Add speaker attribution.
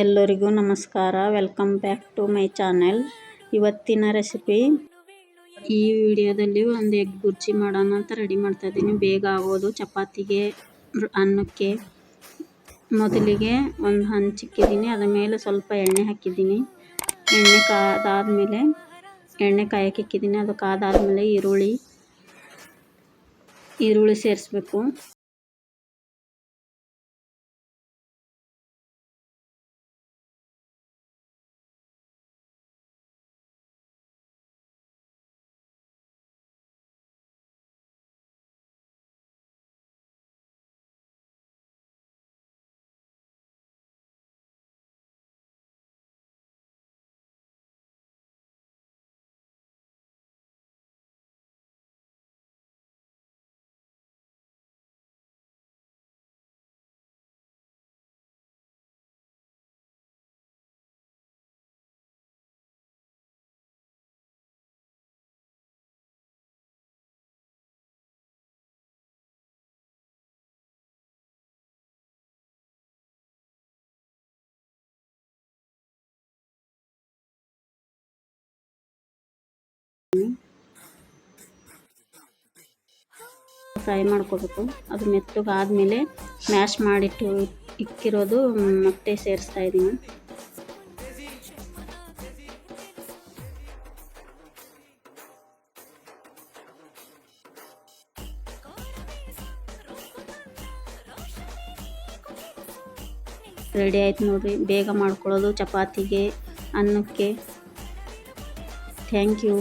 Speaker 1: ಎಲ್ಲರಿಗೂ ನಮಸ್ಕಾರ. Welcome back to my channel ಇವತ್ತಿನ ರೆಸಿಪಿ ಈ ವಿಡಿಯೋದಲ್ಲಿ ಒಂದು ಎಗ್ ಗುರ್ಜಿ ಮಾಡೋಣ ಅಂತ ರೆಡಿ ಮಾಡ್ತಾ ಇದ್ದೀನಿ. ಬೇಗ ಆಗೋದು ಚಪಾತಿಗೆ, ಅನ್ನಕ್ಕೆ. ಮೊದಲಿಗೆ ಒಂದು ಹಂಚಿಕ್ಕಿದ್ದೀನಿ ಅದ್ರ ಮೇಲೆ ಸ್ವಲ್ಪ ಎಣ್ಣೆ ಹಾಕಿದ್ದೀನಿ. ಎಣ್ಣೆ ಕಾದಾದಮೇಲೆ, ಎಣ್ಣೆ ಕಾಯಕ್ಕೆ ಇಕ್ಕಿದ್ದೀನಿ. ಅದು ಕಾದಾದಮೇಲೆ ಈರುಳ್ಳಿ ಈರುಳ್ಳಿ ಸೇರಿಸ್ಬೇಕು. ಫ್ರೈ ಮಾಡ್ಕೋಬೇಕು. ಅದು ಮೆತ್ತಗಾದ್ಮೇಲೆ ಮ್ಯಾಶ್ ಮಾಡಿಟ್ಟು ಇಕ್ಕಿರೋದು ಮತ್ತೆ ಸೇರಿಸ್ತಾ ಇದ್ದೀನಿ. ರೆಡಿ ಆಯ್ತು ನೋಡಿರಿ. ಬೇಗ ಮಾಡ್ಕೊಳ್ಳೋದು, ಚಪಾತಿಗೆ, ಅನ್ನಕ್ಕೆ. Thank you.